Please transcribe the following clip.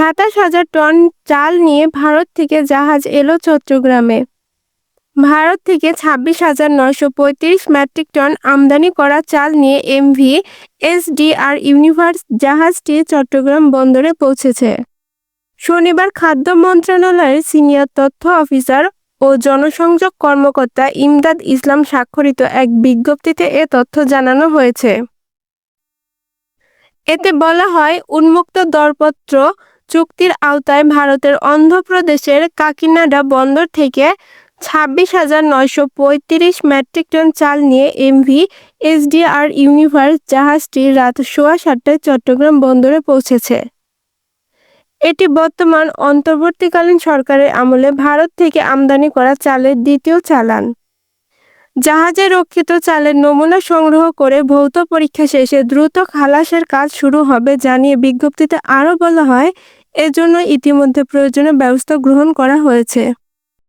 সাতাশ হাজার টন চাল নিয়ে ভারত থেকে জাহাজ এলো চট্টগ্রামে। ভারত থেকে ছাব্বিশ হাজার নয়শো পঁয়ত্রিশ মেট্রিক টন আমদানি করা চাল নিয়ে এমভি, এসডিআর ইউনিভার্স জাহাজটি চট্টগ্রাম বন্দরে পৌঁছেছে। শনিবার খাদ্য মন্ত্রণালয়ের সিনিয়র তথ্য অফিসার ও জনসংযোগ কর্মকর্তা ইমদাদ ইসলাম স্বাক্ষরিত এক বিজ্ঞপ্তিতে এ তথ্য জানানো হয়েছে। এতে বলা হয়, উন্মুক্ত দরপত্র চুক্তির আওতায় ভারতের অন্ধ্রপ্রদেশের কাকিনাডা বন্দর থেকে ছাব্বিশ হাজার নয়শো পঁয়ত্রিশ মেট্রিক টন চাল নিয়ে এমভি, এসডিআর, ইউনিভার্স, জাহাজটি রাত সোয়া সাতটায় চট্টগ্রাম বন্দরে পৌঁছেছে। এটি বর্তমান অন্তর্বর্তীকালীন সরকারের আমলে ভারত থেকে আমদানি করা চালের দ্বিতীয় চালান। জাহাজে রক্ষিত চালের নমুনা সংগ্রহ করে ভৌত পরীক্ষা শেষে দ্রুত খালাসের কাজ শুরু হবে জানিয়ে বিজ্ঞপ্তিতে আরও বলা হয় এজন্য ইতিমধ্যে প্রয়োজনীয় ব্যবস্থা গ্রহণ করা হয়েছে।